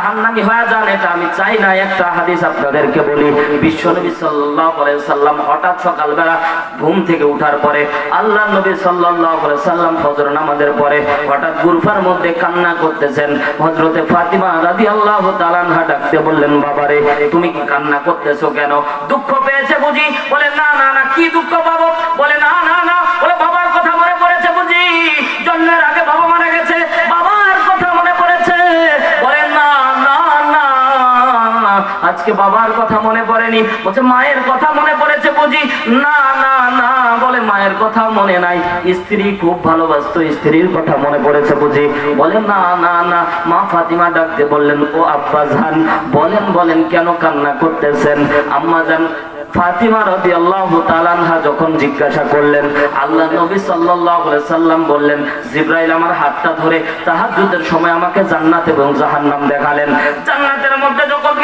জাহান্নামী হয়ে যান, এটা আমি চাই না। একটা হাদিস আপনাদেরকে বলি বিশ্বনবী সাল্লাল্লাহু আলাইহি সাল্লাম হঠাৎ সকালবেলা ঘুম থেকে উঠার পরে, আল্লাহ নবী সাল্লাল্লাহু আলাইহি সাল্লাম ফজর নামাজের পরে হঠাৎ গুরফার মধ্যে কান্না করতেছেন। হযরতে ফাতিমা রাদিয়াল্লাহু তাআলা আনহা ডাকতে বললেন, বাবারে, তুমি কি কান্না করতেছো কেন? দুঃখ পেয়েছে বুঝি? বলে, না না না, কি দুঃখ পাবো? বলে, না না না। বলে, বাবার কথা মনে পড়েছে বুঝি। জন্মের আগে বাবা আজকে বাবার কথা মনে পড়েনি। বলছে, মায়ের কথা মনে পড়েছে বুঝি? না না না, বলে, মায়ের কথা মনে নাই। স্ত্রী খুব ভালোবাসতো, স্ত্রীর কথা মনে পড়েছে বুঝি? বলে না না না, মা ফাতিমা ডাকতে বললেন, ও আব্বা জান, বলেন বলেন, কেন কান্না করতেছেন? আম্মা জান, ফাতিমা রাদিয়াল্লাহু তাআলা আনহা যখন জিজ্ঞাসা করলেন, আল্লাহ নবী আলাইহি সাল্লাম বললেন, জিবরাইল আমার হাতটা ধরে তাহাজ্জুদের সময় আমাকে জান্নাত এবং জাহান্নাম দেখালেন। জান্নাতের মধ্যে যখন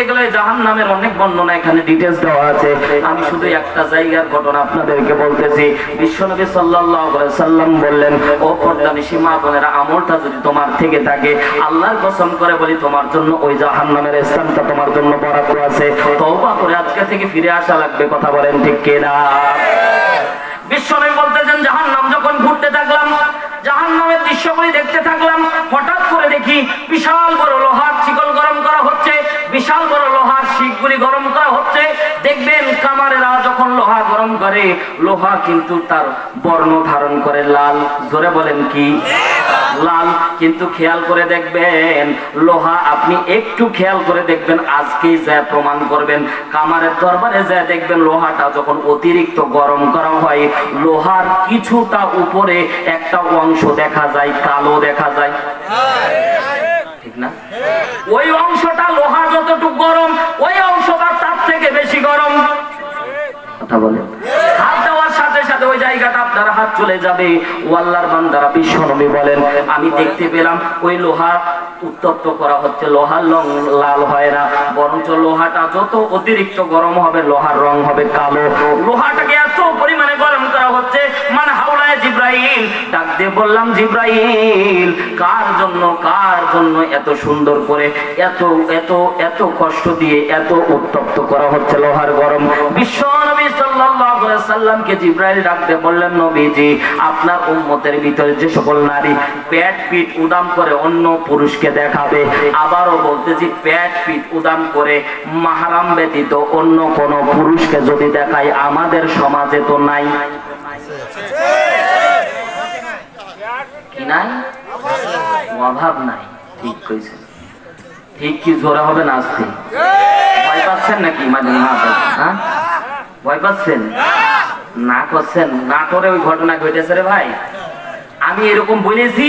করতে গেলে জাহান্নামের অনেক বর্ণনা এখানে ডিটেইলস দেওয়া আছে। আমি শুধু একটা জায়গার ঘটনা আপনাদেরকে বলতেছি। বিশ্বনবী সাল্লাল্লাহু আলাইহি সাল্লাম বললেন, ও পর্দানিশী মা বোনেরা, আমলটা যদি তোমার থেকে থাকে, আল্লাহর কসম করে বলি, তোমার জন্য ওই জাহান্নামের স্থানটা তোমার জন্য বরাদ্দ আছে। তওবা করে আজকে থেকে ফিরে আসা লাগবে। কথা বলেন ঠিক কিনা? বিশ্বনবী বলতেছেন, জাহান্নাম যখন ঘুরতে থাকলাম, জাহান্নামের দৃশ্যগুলি দেখতে থাকলাম, হঠাৎ করে দেখি বিশাল বড় লোহার চিকল গরম করা হচ্ছে বিশাল বড় লোহার শিখগুলি গরম করা হচ্ছে। দেখবেন কামারেরা যখন লোহা গরম করে, লোহা কিন্তু তার বর্ণ ধারণ করে লাল। জোরে বলেন কি? লাল। কিন্তু খেয়াল করে দেখবেন, লোহা আপনি একটু খেয়াল করে দেখবেন, আজকেই যা প্রমাণ করবেন কামারের দরবারে যা দেখবেন, লোহাটা যখন অতিরিক্ত গরম করা হয়, লোহার কিছুটা উপরে একটা অংশ দেখা যায়, কালো দেখা যায়। ঠিক না? ওই অংশটা লোহা যতটুকু গরম, ওই অংশটা তার থেকে বেশি গরম। কথা দেওয়ার সাথে সাথে ওই জায়গাটা আপনার হাত চলে যাবে। বলেন, আমি দেখতে পেলাম, ওই লোহা উত্তপ্ত করা হচ্ছে। লোহার রং লাল হয় না, বরঞ্চ লোহাটা যত অতিরিক্ত গরম হবে, লোহার রং হবে কালো। লোহাটাকে এত পরিমাণে গরম করা হচ্ছে মানে হাওলায় জিব্রাইল ডাক দিয়ে বললাম, জিব্রাইল, কার জন্য কার জন্য এত সুন্দর করে, এত এত এত কষ্ট দিয়ে এত উত্তপ্ত করা হচ্ছে লোহার গরম? বিশ্ব নবী সাল্লামকে জিব্রাইল ডাকতে বললেন, নবীজি, আপনার ভিতরে যে সকল নারী পেট পিঠ উদাম করে অন্য পুরুষকে দেখাবে, আবারও বলতেছি পেট পিঠ উদাম করে মাহারাম ব্যতীত অন্য কোন পুরুষকে যদি দেখায়, আমাদের সমাজে তো নাই কি নাই? অভাব নাই, ঠিক কইছে ঠিক কি জোরে হবে না আসতে ভয় পাচ্ছেন নাকি মাঝে হ্যাঁ? ভয় পাচ্ছেন? না করছেন? না করে ওই ঘটনা ঘটেছে রে ভাই। আমি এরকম বলেছি,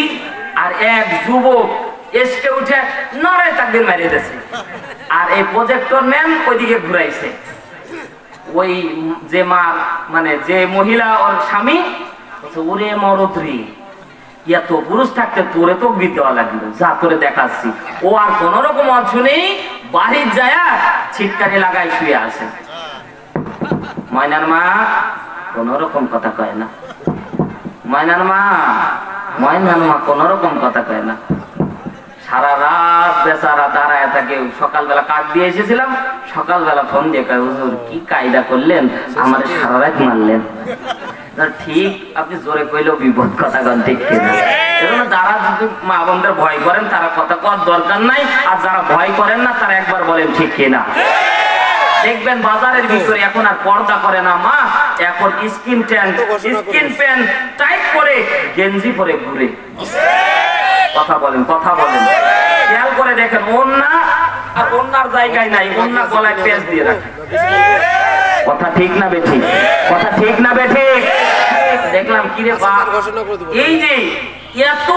আর এক যুবক এসকে উঠে নড়াই তাকদিন মারিয়ে দিয়েছে। আর এই প্রজেক্টর ম্যান ওইদিকে ঘুরাইছে। ওই যে মা মানে যে মহিলা ওর স্বামী ওরে মরত্রী এত পুরুষ থাকতে তোরে তো দেওয়া লাগল, যা তোরে দেখাচ্ছি। ও আর কোন রকম অর্থ নেই বাড়ির যায় ছিটকারি লাগাই শুয়ে আছে। ময়নার মা, কোন রকম কথা কয় না। ময়নার মা ময়নার মা কোন রকম কথা কয় না। সারা রাত বেচারা দাঁড়ায় থাকে, সকালবেলা কাঠ দিয়ে এসেছিলাম, সকালবেলা ফোন দিয়ে কয়, হুজুর, কি কায়দা করলেন? আমার সারা রাত মারলেন। ঠিক, আপনি জোরে কইলেও বিপদ, কথা কন, ঠিক কিনা? যারা যদি মা বোনদের ভয় করেন, তারা কথা কর দরকার নাই, আর যারা ভয় করেন না, তারা একবার বলেন, ঠিক কিনা? দেখবেন বাজারের ভিতরে এখন আর পর্দা করে না মা, এখন skin pant skin pant tight করে গেঞ্জি পরে ঘুরে। কথা বলেন কথা বলেন। খেয়াল করে দেখেন ওন্না আর ওন্নার জায়গায় নাই ওন্না গলায় পেঁচ দিয়ে রাখে। কথা ঠিক না বেঠি? কথা ঠিক না বেঠি? দেখলাম কি রে বা এই যে এত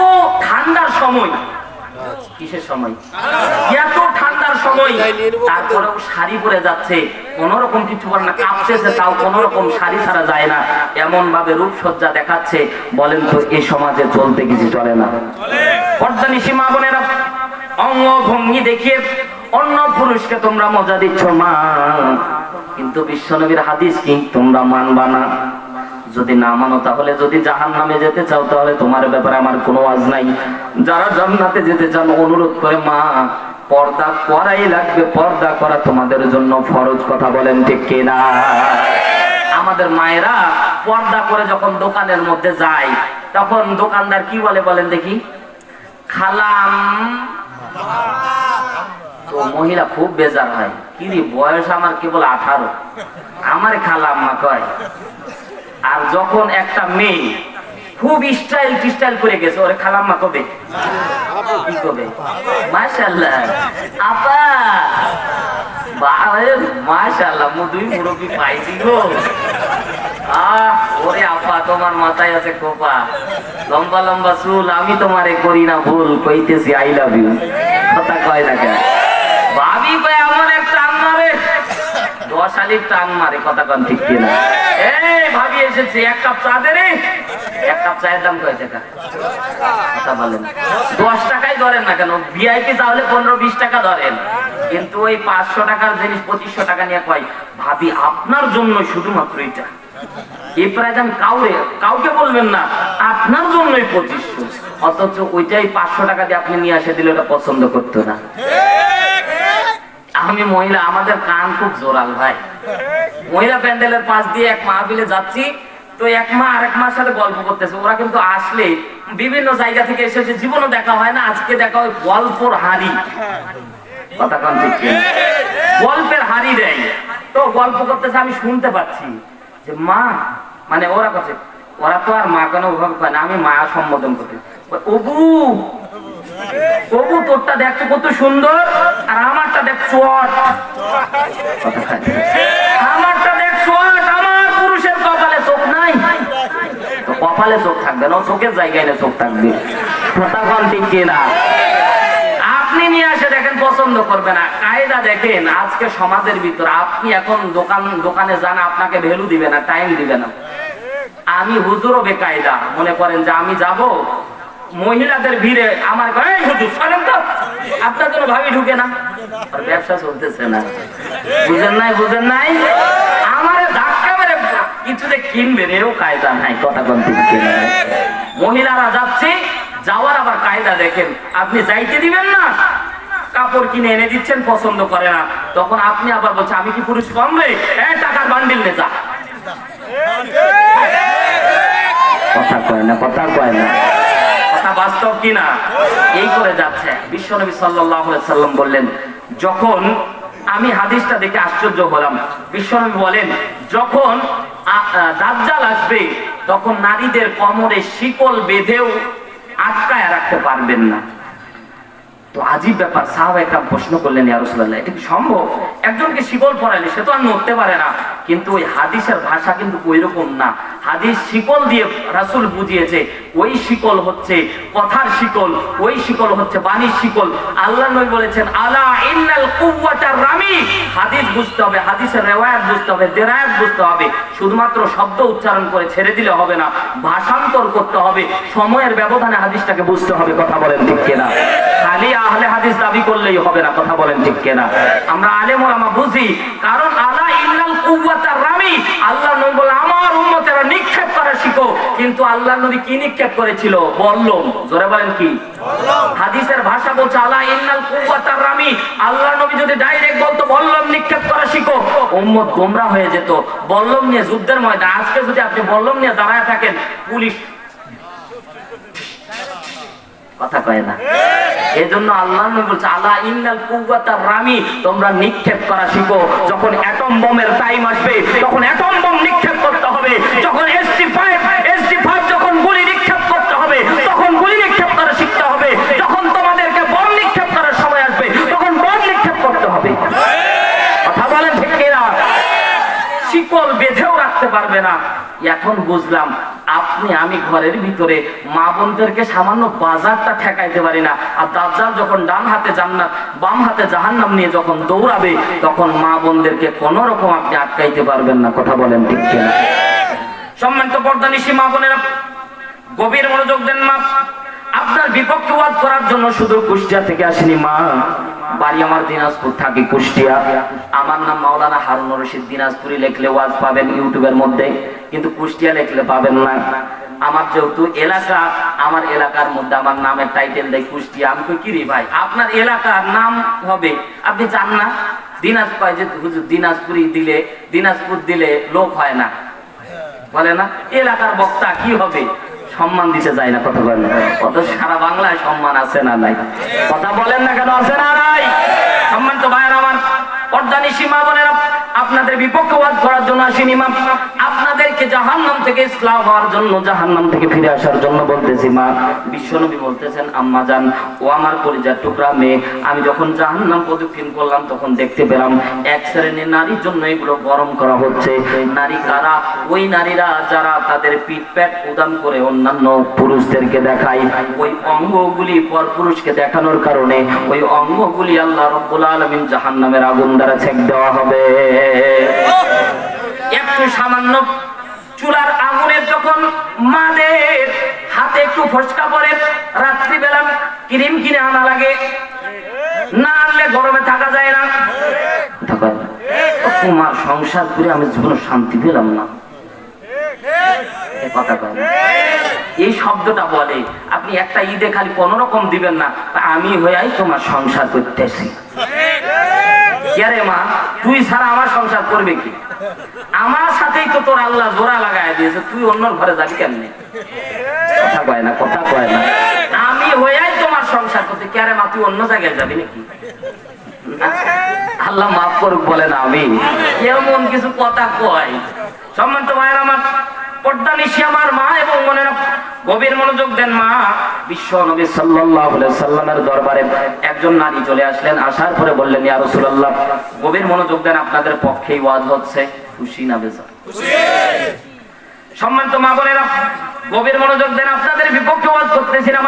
ঠান্ডার সময়। কিসের সময়? এত ঠান্ডার সময়। তারপরেও শাড়ি পরে যাচ্ছে। কোন রকম কিছু বলে না কাঁপতেছে তাও কোন রকম শাড়ি ছাড়া যায় না। এমন ভাবে রূপসজ্জা দেখাচ্ছে। বলেন তো এই সমাজে চলতে কিছু চলে না। পর্দানি সীমা বোনেরা অঙ্গ ভঙ্গি দেখিয়ে অন্য পুরুষকে তোমরা মজা দিচ্ছ মা। কিন্তু বিশ্বনবীর হাদিস কি? তোমরা মানবা না। যদি না মানো, তাহলে যদি জাহান নামে যেতে চাও, তাহলে তোমার ব্যাপারে আমার কোনো আজ নাই। যারা জান্নাতে যেতে চান, অনুরোধ করে, মা, পর্দা করাই লাগবে। পর্দা করা তোমাদের জন্য ফরজ, কথা বলেন ঠিক কিনা? আমাদের মায়েরা পর্দা করে যখন দোকানের মধ্যে যায়, তখন দোকানদার কি বলে বলেন দেখি? খালাম। তো মহিলা খুব বেজার হয়। কি বয়স আমার কেবল আঠারো। আমার খালাম মা কয়, আর যখন একটা মেয়ে খুব স্টাইল টিস্টাইল করে গেছে, ওরে খালাম্মা কবে? কি কবে? মাশাল্লাহ আপা! মাশাল্লাহ দুই মুরব্বি পাইছি গো। আহ, ওরে আপা, তোমার মাথায় আছে কোপা লম্বা লম্বা চুল, আমি তোমারে করি না ভুল, কইতেছি আই লাভ ইউ কথা কয় না কেন? দাম কিন্তু ওই পাঁচশো টাকার জিনিস পঁচিশশো টাকা নিয়ে কয়, ভাবি, আপনার জন্য শুধুমাত্র এটা। এই প্রাইজ আমি কাউরে, কাউকে বলবেন না, আপনার জন্যই পঁচিশশো। অথচ ওইটাই পাঁচশো টাকা দিয়ে আপনি নিয়ে আসে দিলে ওটা পছন্দ করতো না। আমি মহিলা, আমাদের কান খুব জোরাল ভাই। মহিলা প্যান্ডেলের পাশ দিয়ে এক মাহফিলে যাচ্ছি, তো এক মা আরেক মার সাথে গল্প করতেছে। ওরা কিন্তু আসলে বিভিন্ন জায়গা থেকে এসেছে জীবনও দেখা হয় না, আজকে দেখা হয় গল্পর হাড়ি। গল্পের হাড়ি দেয়। তো গল্প করতেছে, আমি শুনতে পাচ্ছি যে মা মানে ওরা কাছে ওরা তো আর মা কেন ওভাবে কয় না, আমি মায়া সম্বোধন করতে। অবু অবু তোরটা দেখছ কত সুন্দর, আর আমারটা দেখ চট আমারটা দেখ চট আমার পুরুষের কপালে চোখ নাই। কপালে চোখ থাকবে না চোখের জায়গায় না চোখ থাকবে। কথা ঠিক কিনা? আপনি নিয়ে আসে দেখেন, পছন্দ করবে না। কায়দা দেখেন, আজকে সমাজের ভিতর আপনি এখন দোকান, দোকানে যান, আপনাকে ভ্যালু দিবে না, টাইম দিবে না। আমি হুজুরও বেকায়দা মনে করেন যে আমি যাব মহিলাদের ভিড়ে আমার ঘরে, "এই হুজুর তো। আপনার জন্য ভাবি ঢুকে না? ব্যবসা চলতেছে না। বুঝেন নাই বুঝেন নাই? আমার ধাক্কা মেরে কিছুতে কিনবেন এরও কায়দা নাই কথা মহিলারা যাচ্ছে যাওয়ার আবার কায়দা দেখেন আপনি যাইতে দিবেন না? কাপড় কিনে এনে দিচ্ছেন পছন্দ করে না। তখন আপনি আবার বলছেন আমি কি পুরুষ কম রে? টাকার বান্ডিল নে যা। কথা কয় না কথা কয় না। বাস্তব কিনা? এই করে যাচ্ছে। সাল্লাল্লাহু আলাইহি সাল্লাম বললেন, যখন আমি হাদিসটা দেখে আশ্চর্য হলাম, বিশ্বনবী বলেন, যখন দাজ্জাল আসবে, তখন নারীদের কোমরে শিকল বেঁধেও আটকায় রাখতে পারবেন না। তো আজীব ব্যাপার, সাহাবা একরাম প্রশ্ন করলেন, ইয়া রাসূলুল্লাহ, এটা কি সম্ভব? একজনকে শিকল পরাইলে সে তো আর নড়তে পারে না। কিন্তু ওই হাদিসের ভাষা কিন্তু ওই রকম না। হাদিস শিকল দিয়ে রাসূল বুঝিয়েছে, ওই শিকল হচ্ছে কথার শিকল, ওই শিকল হচ্ছে বাণীর শিকল। আল্লাহ নবী বলেছেন, আলা ইন্নাল কুওয়াতার রামি। হাদিস বুঝতে হবে, হাদিসের রেওয়ায়াত বুঝতে হবে, দেরায়াত বুঝতে হবে। শুধুমাত্র শব্দ উচ্চারণ করে ছেড়ে দিলে হবে না, ভাষান্তর করতে হবে। সময়ের ব্যবধানে হাদিসটাকে বুঝতে হবে, কথা বলেন ঠিক কিনা। খালি আহলে হাদিস দাবি করলেই হবে না, কথা বলেন ঠিক কিনা। আমরা আলেম ওলামা বুঝি, কারণ আলা ইল্লাল কুওয়াতার রামি, আল্লাহ নবী বলে আমার উম্মতেরা করা শিখো কিন্তু আল্লাহ নবী কি নিক্ষেপ করেছিল? বললম জোরে বলেন কি? হাদিসের ভাষা বলছে আলা ইন্নাল কুওয়াতার রামি। আল্লাহ নবী যদি ডাইরেক্ট বলতো বললম নিক্ষেপ করা শিখো। উম্মত গোমরা হয়ে যেত। বললম নিয়ে যুদ্ধের ময়দান আজকে যদি আপনি বললম নিয়ে দাঁড়ায় থাকেন পুলিশ কথা কয় না। এই জন্য আল্লাহ নবী বলছে আলা ইন্নাল কুওয়াতার রামি তোমরা নিক্ষেপ করা শিখো। যখন অ্যাটম বোমের টাইম আসবে তখন অ্যাটম বোম নিক্ষেপ করতে হবে। যখন এসটি ফাইভ যখন গুলি নিক্ষেপ করতে হবে তখন গুলি নিক্ষেপ করা শিখতে হবে যখন তোমাদেরকে বম নিক্ষেপ করার সময় আসবে তখন বম নিক্ষেপ করতে হবে কথা বলেন ঠিক কিনা শিকল রাখতে পারবে না। এখন বুঝলাম, আপনি আমি ঘরের ভিতরে মা বোনদেরকে সামান্য বাজারটা ঠেকাইতে পারি না। আর দাজ্জাল যখন ডান হাতে জান্নাত, বাম হাতে জাহান্নাম নিয়ে যখন দৌড়াবে, তখন মা বোনদেরকে কোন রকম আপনি আটকাইতে পারবেন না। কথা বলেন ঠিক কিনা? সম্মানিত পর্দানিশী মা বোনেরা, গভীর মনোযোগ দেন মা। আপনার বিপক্ষে ওয়াদ করার জন্য শুধু কুষ্টিয়া থেকে আসেনি মা। বাড়ি আমার দিনাজপুর থাকি, কুষ্টিয়া। আমার নাম মাওলানা হারুন রশিদ। দিনাজপুরি লেখলে ওয়াজ পাবেন ইউটিউবের মধ্যে, কিন্তু কুষ্টিয়া লেখলে পাবেন না। আমার যেহেতু এলাকা, আমার এলাকার মধ্যে আমার নামের টাইটেল দেয় কুষ্টিয়া। আমি কি রে ভাই, আপনার এলাকার নাম হবে? আপনি চান না? দিনাজপুর যে, হুজুর দিনাজপুরি দিলে, দিনাজপুর দিলে লোক হয় না। বলে না, এলাকার বক্তা কি হবে? সম্মান দিতে যায় না কথা বলেন কত সারা বাংলায় সম্মান আছে না নাই? কথা বলেন না কেন আছে না নাই? সম্মান তো ভাইয়ের আমার পর্দানি সীমা বলেন আপনাদের বিপক্ষবাদ করার জন্য আসিনি মা আপনাদেরকে জাহান্নাম থেকে ইসলাম হওয়ার জন্য, জাহান্নাম থেকে ফিরে আসার জন্য বলতেছি, মা, বিশ্বনবী বলতেছেন, আম্মা জান ও আমার পরিজার টুকরা মেয়ে, আমি যখন জাহান্নাম প্রদক্ষিণ করলাম, তখন দেখতে পেলাম এক শ্রেণির নারীর জন্য এগুলো গরম করা হচ্ছে। নারী কারা? ওই নারীরা যারা তাদের পিঠ প্যাট উদাম করে অন্যান্য পুরুষদেরকে দেখায়। ওই অঙ্গগুলি পর পুরুষকে দেখানোর কারণে, ওই অঙ্গগুলি আল্লাহ রব্বুল আলমিন জাহান্নামের আগুন দ্বারা ছেক দেওয়া হবে। একটু সামান্য চুলার আগুনের যখন মাদের হাতে একটু ফসকা পড়ে, রাত্রিবেলা ক্রিম কিনে আনা লাগে। না আনলে গরমে থাকা যায় না। সংসার করে আমি শান্তি পেলাম না। এই শব্দটা বলে, আপনি একটা ঈদে খালি কোন রকম দিবেন না। আমি হইয়াই তোমার সংসার করতেছি। মা, তুই ছাড়া আমার সংসার করবে কি? আমার সাথেই তো তোর আল্লাহ জোড়া লাগাই দিয়েছে, তুই ঘরে যাবি কেমনি? কথা কয় না, কথা কয় না। আমি হইয়াই তোমার সংসার করতে মা, তুই অন্য জায়গায় যাবি নাকি? আল্লাহ মাফ করুক, বলেন আমি এমন কিছু কথা কয়। সম্মান তো ভাইয়ের, আমার পর্দা নিশি আমার মা এবং মনে গভীর মনোযোগ দেন মা। বিশ্ব নবী সাল্লাল্লাহু আলাইহি সাল্লামের দরবারে একজন নারী চলে আসলেন। আসার পরে বললেন ইয়া রাসূলুল্লাহ গভীর মনোযোগ দেন আপনাদের পক্ষেই ওয়াজ হচ্ছে খুশি না বেজার? সম্মানিত মা বোনেরা গভীর মনোযোগ দেন আপনাদের বিপক্ষে ওয়াজ করতেছিলাম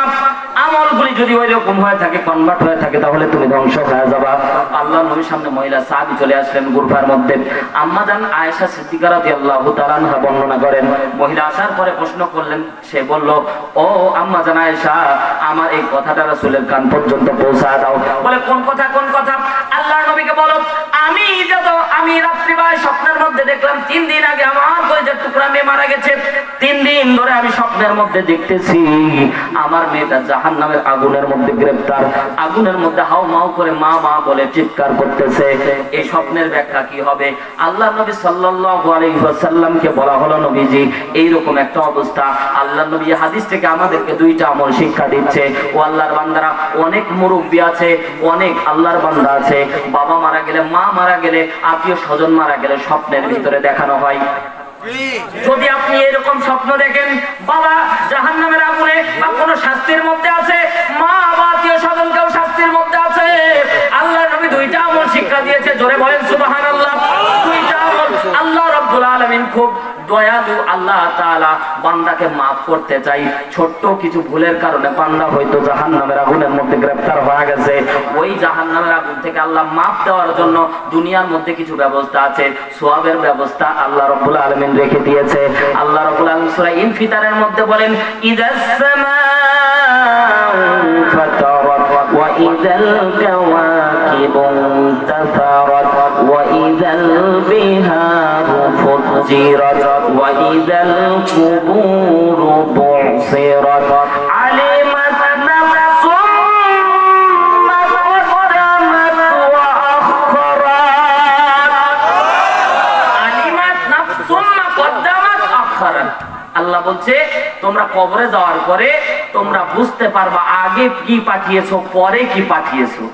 যদি ওই রকম হয়ে থাকে কনভার্ট হয়ে থাকে, তাহলে তুমি ধ্বংস হয়ে যাবা। আল্লাহ নবীর সামনে মহিলা সাহাবী চলে আসলেন গুরফার মধ্যে। আম্মা জান আয়েশা সিদ্দিকা রাদিয়াল্লাহু তাআলা বর্ণনা করেন। মহিলা আসার পরে প্রশ্ন করলেন, সে বলল, ও আম্মা জান আয়েশা, আমার এই কথাটা রাসূলের কান পর্যন্ত পৌঁছা দাও। বলে, কোন কথা কোন কথা? আল্লাহ নবীকে বলো আমি চিৎকার করতেছে। এই স্বপ্নের ব্যাখ্যা কি হবে? আল্লাহ নবী বলা হলো, নবীজি একটা অবস্থা। আল্লাহ নবী হাদিস থেকে আমাদেরকে দুইটা আমল শিক্ষা দিচ্ছে। ও আল্লাহর বান্দারা অনেক মুরব্বী আছে, অনেক আল্লাহর বান্দা আছে। বাবা মারা গেলে মা মারা গেলে, আত্মীয় স্বজন মারা গেলে স্বপ্নের ভিতরে দেখানো হয়। যদি আপনি এরকম স্বপ্ন দেখেন, বাবা জাহান নামের আগুনে বা কোনো শাস্তির মধ্যে আছে, মা বা আত্মীয় স্বজন কেউ শাস্তির মধ্যে আছে। আল্লাহ নবী দুইটা আমল শিক্ষা দিয়েছে, জোরে বলেন সুবাহান আল্লাহ দুইটা আমল আল্লাহ রব্বুল আলমিন খুব দয়ালু আল্লাহ তাআলা বান্দাকে মাফ করতে চাই। ছোট্ট কিছু ভুলের কারণে বান্দা হয়তো জাহান্নামের আগুনের মধ্যে গ্রেপ্তার হয়ে গেছে। ওই জাহান্নামের আগুন থেকে আল্লাহ মাফ দেওয়ার জন্য দুনিয়ার মধ্যে কিছু ব্যবস্থা আছে। সোয়াবের ব্যবস্থা আল্লাহ রাব্বুল আলামিন রেখে দিয়েছে। আল্লাহ রাব্বুল আলামিন সূরা ইনফিতারের মধ্যে বলেন, ইদাস فجرت وإذا القبور بعصرت علمت نفس ما قدمت وأخرت আলিমাত নাফসুম মা কদ্দামাত আখারাত আল্লাহ বলছে তোমরা কবরে যাওয়ার পরে তোমরা বুঝতে পারবা আগে কি পাঠিয়েছো পরে কি পাঠিয়েছো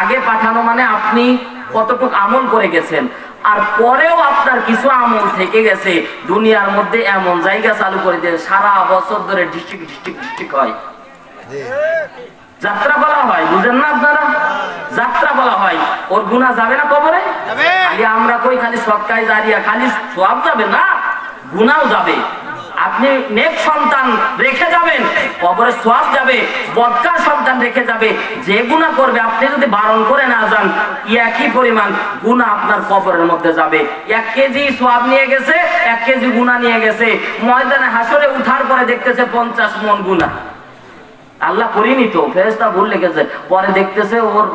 আগে পাঠানো মানে আপনি কতটুকু আমল করে গেছেন আর পরেও আপনার কিছু আমল থেকে গেছে দুনিয়ার মধ্যে এমন জায়গা চালু করে দিয়ে সারা বছর ধরে ডিস্ট্রিক্ট ডিস্ট্রিক্ট ডিস্ট্রিক্ট হয়। যাত্রা বলা হয় বুঝেন না আপনারা? যাত্রা বলা হয় ওর গুণা যাবে না কবরে? আমরা কই খালি সৎকায় জারিয়া খালি সব যাবে না? গুনাও যাবে। আপনি নেক সন্তান রেখে যাবেন, কবরে সব যাবে বদকার সন্তান রেখে যাবে, যে গুণা করবে, আপনি যদি বারণ করে না যান, একই পরিমাণ গুণা আপনার কবরের মধ্যে যাবে। এক কেজি সোয়াব নিয়ে গেছে, এক কেজি গুণা নিয়ে গেছে, ময়দানে হাসরে উঠার পরে দেখতেছে পঞ্চাশ মন গুণা আল্লাহ করিনি তো ফেরেস্তা ভুল লেগেছে পরে দেখতেছে ওর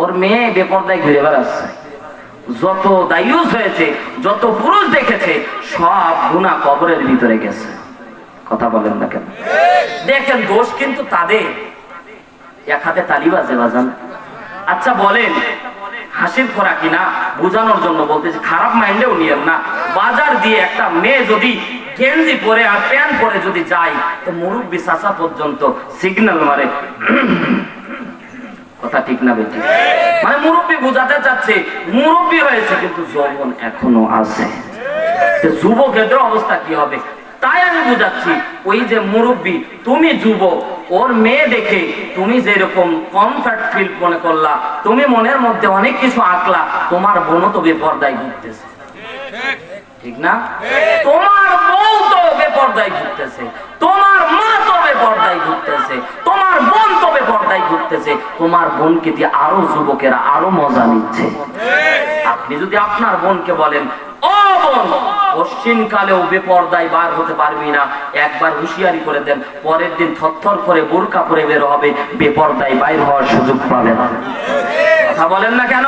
ওর মেয়ে বেপর্দায় ঘুরে বেড়াচ্ছে। যত দায়ুস হয়েছে, যত পুরুষ দেখেছে, সব গুণা কবরের ভিতরে গেছে। কথা বলেন না কেন? দেখেন, দোষ কিন্তু তাদের। এক হাতে তালি বাজে, বাজান। আচ্ছা বলেন, হাসির খোরা কিনা? বোঝানোর জন্য বলতেছি, খারাপ মাইন্ডেও নিয়েন না। বাজার দিয়ে একটা মেয়ে যদি গেঞ্জি পরে আর প্যান্ট পরে যদি যায়, তো মুরব্বী চাচা পর্যন্ত সিগন্যাল মারে। কথা ঠিক না বেটি মানে মুরব্বী বোঝাতে চাচ্ছে, মুরব্বী হয়েছে কিন্তু যৌবন এখনও আছে। যুবকের অবস্থা কি হবে? তাই আমি বুঝাচ্ছি, ওই যে মুরব্বী, তুমি যুবক, ওর মেয়ে দেখে তুমি যেরকম কমফর্ট ফিল মনে করলা, তুমি মনের মধ্যে অনেক কিছু আঁকলা, তোমার বোনও তো বেপর্দায় ঘুরতেছে। ঠিক না? তোমার বউ তো বেপর্দায় ঘুরতেছে, তোমার মা তো বেপর্দায় ঘুরতেছে, তোমার বোন ঘুরতেছে, তোমার বোনকে দিয়ে আরও যুবকেরা আরও মজা নিচ্ছে। আপনি যদি আপনার বোনকে বলেন বার হতে পারবি না, একবার হুঁশিয়ারি করে দেন, পরের দিন থরথর করে বের হবে হওয়ার সুযোগ কথা বলেন না কেন?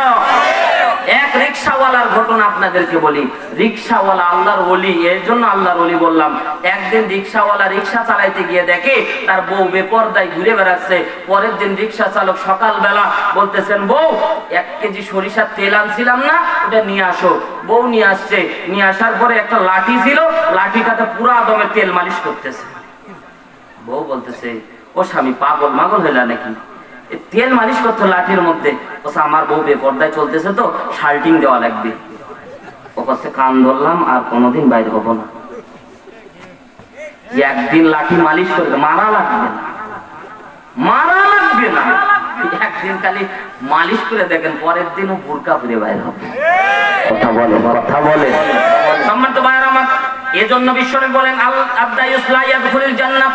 রিক্সাওয়ালার ঘটনা আপনাদেরকে বলি। রিক্সাওয়ালা আল্লাহর ওলি, এর জন্য আল্লাহর ওলি বললাম। একদিন রিক্সাওয়ালা রিক্সা চালাইতে গিয়ে দেখে তার বউ বেপর্দায় ঘুরে বেড়াচ্ছে। পরের দিন রিক্সা চালক সকালবেলা বলতেছেন, বউ, এক কেজি সরিষার তেল আনছিলাম না, ওটা নিয়ে আসো। বউ নিয়ে আসছে। নিয়ে আসার পরে একটা লাঠি ছিল, লাঠিটাতে পুরা দমে তেল মালিশ করতেছে। বউ বলতেছে, ও স্বামী পাগল, মাগল হইলা নাকি? তেল মালিশ করতো লাঠির মধ্যে। বলছে আমার বউ বেপর্দায় চলতেছে তো শাল্টিং দেওয়া লাগবে। ও কাছে কান ধরলাম আর কোনোদিন বাইরে হব না। একদিন লাঠি মালিশ করবে মারা লাগবে না। মারা লাগবে না। একদিন খালি মালিশ করে দেখেন পরের দিন ও বুরকা ফিরে বাইরে হবে। কথা বলে কথা বলে। সম্মানিত ভাইয়ের আমার এজন্য বিশ্বনবী বলেন আল আবদায়ুস লা ইয়াদখুলুল জান্নাত।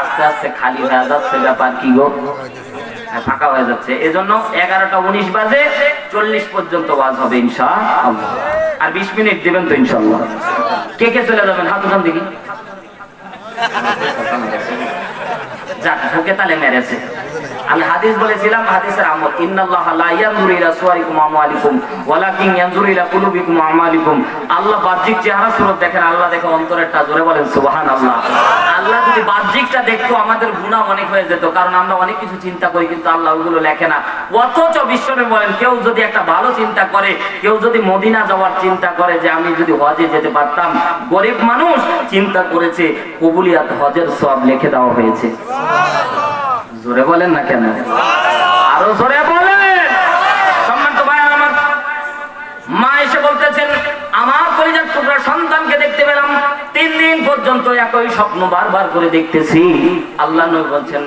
আস্তে আস্তে খালি যাচ্ছে ব্যাপার কি গো? হ্যাঁ, ফাঁকা হয়ে যাচ্ছে। এগারোটা উনিশ বাজে চল্লিশ পর্যন্ত ওয়াজ হবে ইনশা। আর বিশ মিনিট তো ইনশাল্লাহ কে কে চলে যাবেন? হাত উঠান দেখি। যাক ঢোকে তালে মেরেছে। আমি হাদিস বলেছিলাম হাদিসের আমল ইন্নাল্লাহ লা ইয়ানজুরু ইলা আমওয়ালিকুম ওয়ালাকিন ইয়ানজুরু ইলা কুলুবিকুম আমালিকুম আল্লাহ বাহ্যিক চেহারা সুরত দেখেন আল্লাহ দেখে অন্তরেরটা জোরে বলেন সুবহানাল্লাহ। আল্লাহ যদি বাহ্যিকটা দেখতো আমাদের গুনাহ অনেক হয়ে যেত কারণ আমরা অনেক কিছু চিন্তা করি কিন্তু আল্লাহ ওগুলো লেখে না। অথচ বিশ্বনে বলেন কেউ যদি একটা ভালো চিন্তা করে কেউ যদি মদিনা যাওয়ার চিন্তা করে যে আমি যদি হজে যেতে পারতাম গরিব মানুষ চিন্তা করেছে কবুলিয়াত হজের সব লিখে দেওয়া হয়েছে। জোরে বলেন না কেন? আরও জোরে বলেন। তিন দিন পর্যন্ত একই স্বপ্ন বারবার করে দেখতেছি। আল্লাহ নবী বলছেন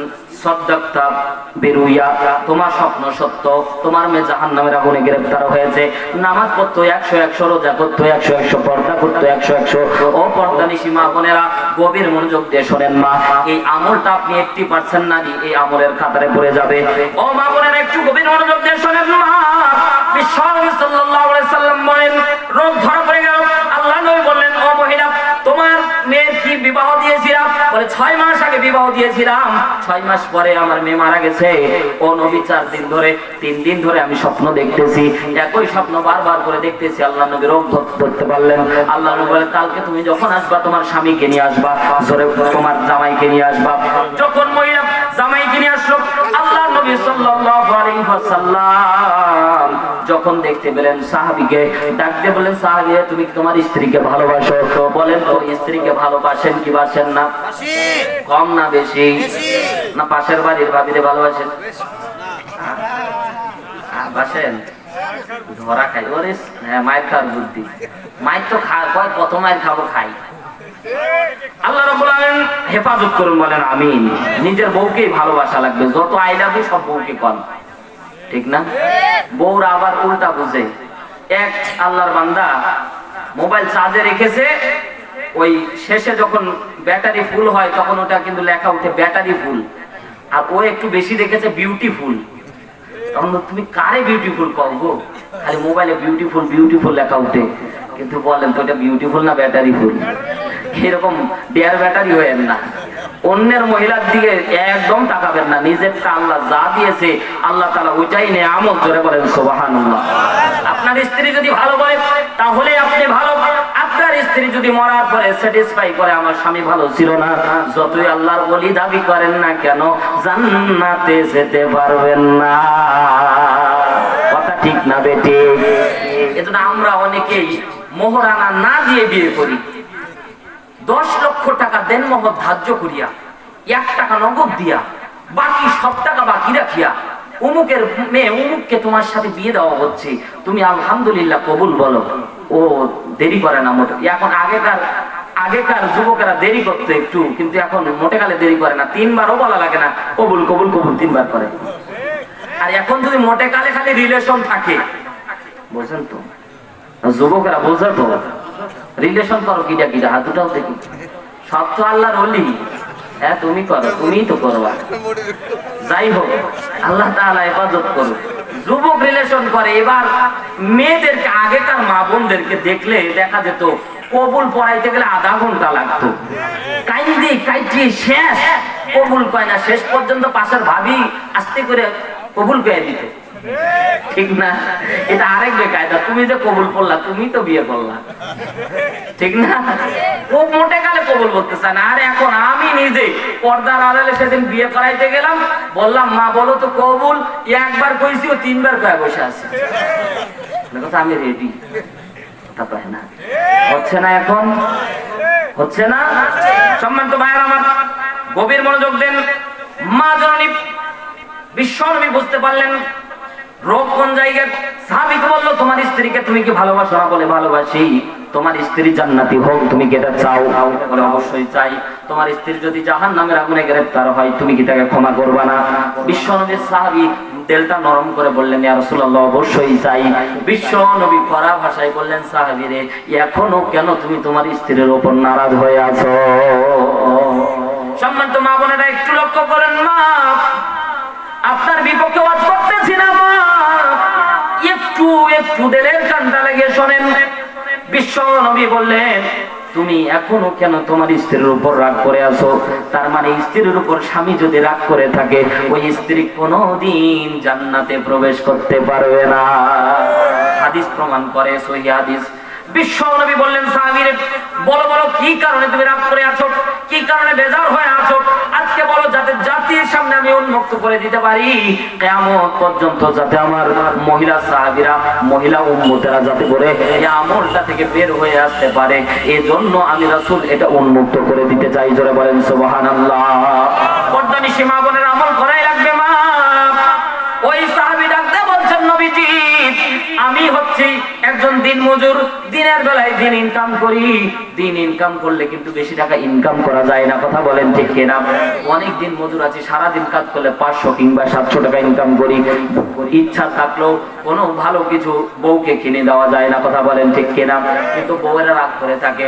গভীর মনোযোগ দিয়ে শোনেন মা, এই আমলটা আপনি একটি পার্সেন্ট নারী এই আমলের খাতারে পড়ে যাবে। ও মা বোনেরা, একটু গভীর মনোযোগ দিয়ে শোনেন মা। বলেন, রোগ ধরা পড়ে গেল। আল্লাহ বললেন, ও কি বিবাহ দিয়েছিলাম? বলে, ছয় মাস আগে বিবাহ দিয়েছিলাম। ছয় মাস পরে আমার মেয়ে মারা গেছে। ও নবী, চার দিন ধরে, তিন দিন ধরে আমি স্বপ্ন দেখতেছি। একই স্বপ্ন বারবার করে দেখতেছি, আল্লাহ নবী রোগ ধর- ধরতে পারলেন। আল্লাহ নবী বলেন কালকে তুমি যখন আসবা, তোমার স্বামীকে নিয়ে আসবা। জোরে তোমার জামাইকে নিয়ে আসবা। যখন মহিলা জামাইকে নিয়ে আসলো, আল্লাহ নবী সাল্লাল্লাহু আলাইহি ওয়াসাল্লাম যখন দেখতে পেলেন সাহাবীকে ডাকতে বলেন সাহাবী তুমি কি তোমার স্ত্রীকে ভালোবাসো? বলেন তো স্ত্রীকে ভালোবাসেন কি বাসেন না? কম না বেশি? না পাশের বাড়ির ভাবিরে ভালোবাসেন? বাসেন? ধরা খাই। ওরে হ্যাঁ মায়ের খাওয়ার বুদ্ধি। মায়ের তো খা কয় কত মায়ের খাব খাই। আল্লাহ রাব্বুল আলামিন হেফাজত করুন বলেন আমিন। নিজের বউকেই ভালোবাসা লাগবে। যত আই লাভ সব বউকে কন। ঠিক না? বউরা আবার উল্টা বুঝে। এক আল্লাহর বান্দা মোবাইল চার্জে রেখেছে, ওই শেষে যখন ব্যাটারি ফুল হয়, তখন ওটা কিন্তু লেখা উঠে ব্যাটারি ফুল আর ও একটু বেশি দেখেছে বিউটিফুল তখন তুমি কারে বিউটিফুল কও গো? খালি মোবাইলে বিউটিফুল বিউটিফুল লেখা উঠে কিন্তু বলেন তো, এটা বিউটিফুল না ব্যাটারি ফুল এরকম ডেয়ার ব্যাটারি হয়ে না। অন্যের মহিলার দিকে একদম তাকাবেন না। নিজের আল্লাহ যা দিয়েছে, আল্লাহ তালা ওইটাই নে আমল জোরে বলেন সোবাহান আপনার স্ত্রী যদি ভালো বলে, তাহলে আপনি ভালো। আপনার স্ত্রী যদি মরার পরে স্যাটিসফাই করে, আমার স্বামী ভালো ছিল না, যতই আল্লাহর বলি দাবি করেন না কেন, জান্নাতে যেতে পারবেন না। কথা ঠিক না বেটে এজন্য আমরা অনেকেই মোহরানা না দিয়ে বিয়ে করি। দশ লক্ষ টাকা দেন মহৎ ধার্য করিয়া, এক টাকা নগদ দিয়া, বাকি সব টাকা বাকি রাখিয়া, উমুকের মেয়ে উমুককে তোমার সাথে বিয়ে দেওয়া হচ্ছে। তুমি আলহামদুলিল্লাহ কবুল বলো। ও দেরি করে না মোটে। এখন আগেকার আগেকার যুবকেরা দেরি করতো একটু, কিন্তু এখন মোটে কালে দেরি করে না। তিনবারও বলা লাগে না, কবুল কবুল কবুল, তিনবার করে। আর এখন যদি মোটে কালে খালি রিলেশন থাকে, বুঝেন তো? যুবকেরা বোঝে তো? রিলেশন করো কিটা কিটা হাত দুটাও দেখি সব তো আল্লাহর অলি হ্যাঁ তুমি করো, তুমিই তো করবা যাই হোক, আল্লাহ তাআলা হেফাজত করো যুবক রিলেশন করে, এবার মেয়েদেরকে, আগেকার মা বোনদেরকে দেখলে দেখা যেত, কবুল পড়াইতে গেলে আধা ঘণ্টা লাগতো। কাইন্দি, কাইটি, শেষ। কবুল কয় না, শেষ পর্যন্ত পাশের ভাবি আস্তে করে কবুল কয়ে দিত। ঠিক না? এটা আরেক বেকায়দা। তুমি যে কবুল করলা, তুমি তো বিয়ে করলা। ঠিক না? ও মোটে কালে কবুল না। আর এখন আমি নিজে পর্দার আড়ালে সেদিন বিয়ে করাইতে গেলাম, বললাম, মা, বলো তো কবুল? একবার কইছি ও তিনবার কয়ে বসে আছে। আমি রেডি না। হচ্ছে না এখন? হচ্ছে না? সম্মানিত ভাইয়ের আমার গভীর মনোযোগ দেন। মা জননী, বিশ্বনবী বুঝতে পারলেন রোগ কোন জায়গায়? সাহাবিকে বলল, তোমার স্ত্রীকে তুমি কি ভালোবাসো না? বলে, ভালোবাসি। তোমার স্ত্রী জান্নাতি হোক, তুমি কি এটা চাও? বলে, অবশ্যই চাই। তোমার স্ত্রী যদি জাহান নামের আগুনে গ্রেফতার হয়, তুমি কি তাকে ক্ষমা করবা না? বিশ্বনবীর সাহাবি তেলটা নরম করে বললেন, ইয়া রাসূলুল্লাহ, অবশ্যই চাই। বিশ্ব নবী কড়া ভাষায় বললেন সাহাবীরে এখনও কেন তুমি তোমার স্ত্রীর উপর নারাজ হয়ে আছো? সম্মানিত মা বোনেরা, একটু লক্ষ্য করেন মা, আপনার বিপক্ষে একটু দেলের কানটা লেগে শোনেন। বিশ্ব নবী বললেন, তুমি এখনও কেন তোমার স্ত্রীর উপর রাগ করে আছো? তার মানে স্ত্রীর উপর স্বামী যদি রাগ করে থাকে, ওই স্ত্রী কোনোদিন জান্নাতে প্রবেশ করতে পারবে না। হাদিস প্রমাণ করে সহি হাদিস। বিশ্ব বললেন বলো বলো, কি কারণে তুমি রাগ করে আছো? কি কারণে বেজার হয়ে আছো? আজকে বলো, যাতে জাতির সামনে আমি উন্মুক্ত করে দিতে পারি। কেমন পর্যন্ত যাতে আমার মহিলা সাহাবীরা, মহিলা উম্মতেরা যাতে করে আমলটা থেকে বের হয়ে আসতে পারে। আমি রাসূল এটা উন্মুক্ত করে দিতে চাই। জোরে বলেন, সুবহানাল্লাহ। পর্দানি সীমা একজন দিন মজুর দিনের বেলায় দিন ইনকাম করি, দিন ইনকাম করলে কিন্তু বেশি টাকা ইনকাম করা যায় না, কথা বলেন ঠিক কিনা? অনেক দিন মজুর আছে সারা দিন কাজ করলে পাঁচশো কিংবা সাতশো টাকা ইনকাম করি, ইচ্ছা থাকলেও কোনো ভালো কিছু বউকে কিনে দেওয়া যায় না, কথা বলেন ঠিক কিনা? কিন্তু বউয়েরা রাগ করে থাকে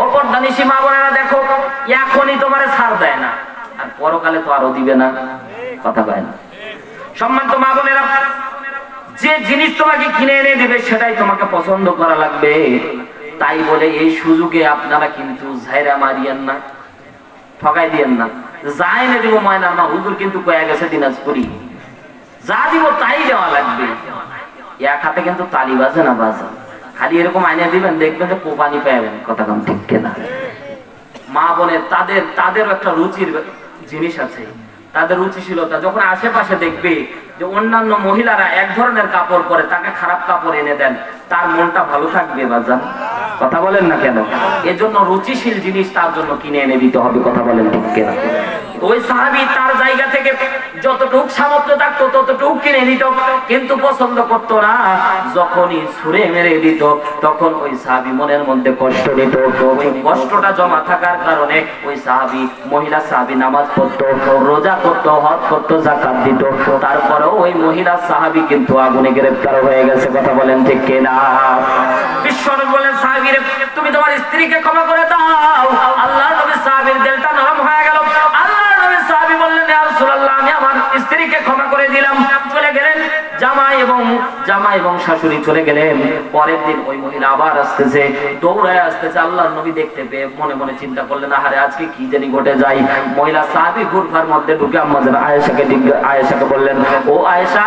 অপর দানিশি মা বোনেরা দেখো, এখনই তোমারে ছাড় দেয় না। আর পরকালে তো আরও দিবে না। কথা না। মা বোনেরা, যে জিনিস তোমাকে কিনে এনে দিবে, সেটাই তোমাকে পছন্দ করা লাগবে। তাই বলে এই সুযোগে আপনারা কিন্তু ঝাইরা মারিয়েন না ঠকাই দিয়েন না। যা এনে দিব ময়নার মা হুজুর কিন্তু কয়ে গেছে দিনাজপুরি। যা দিব তাই দেওয়া লাগবে। এক হাতে কিন্তু তালি বাজে না বাজে। খালি এরকম আইনে দিবেন, দেখবেন যে কোপানি পাবেন কথা কম ঠিক কেনা। মা বোনের, তাদের, তাদেরও একটা রুচির জিনিস আছে। তাদের রুচিশীলতা, যখন আশেপাশে দেখবে যে অন্যান্য মহিলারা এক ধরনের কাপড় পরে, তাকে খারাপ কাপড় এনে দেন, তার মনটা ভালো থাকবে বাজান কথা বলেন না কেন? এজন্য রুচিশীল জিনিস তার জন্য কিনে এনে দিতে হবে, কথা বলেন ঠিক কেনা? ওই সাহাবি তার জায়গা থেকে যতটুক সামর্থ্য থাকতো ততটুক কিনে দিত কিন্তু পছন্দ করতো না। যখনই সুরে মেরে দিত, তখন ওই সাহাবি মনের মধ্যে কষ্ট দিত ওই কষ্টটা জমা থাকার কারণে ওই সাহাবি, মহিলা সাহাবি নামাজ পড়তো, রোজা করতো, হজ করতো জাকাত দিত। তারপরেও ওই মহিলা সাহাবি কিন্তু আগুনে গ্রেফতার হয়ে গেছে, কথা বলেন ঠিক কিনা? বিশ্বনবী বলেন, সাহাবীরে, তুমি তোমার স্ত্রীকে ক্ষমা করে দাও। আল্লাহ জামাই এবং শাশুড়ি চলে গেলেন। পরের দিন ওই মহিলা আবার আসতেছে, দৌড়ায় আসতেছে, আল্লাহর নবী দেখতে পেয়ে মনে মনে চিন্তা করলেন, আহারে আজকে কি জানি ঘটে যায়। মহিলা সাহাবী ঘুরফার মধ্যে ঢুকে আম্মাজান আয়েশাকে আয়েশাকে বললেন, ও আয়েশা,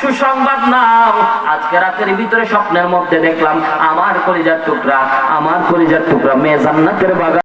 সুসংবাদ নাও। আজকে রাতের ভিতরে স্বপ্নের মধ্যে দেখলাম, আমার কলিজার টুকরা, আমার কলিজার টুকরা মেয়ে জান্নাতের বাগান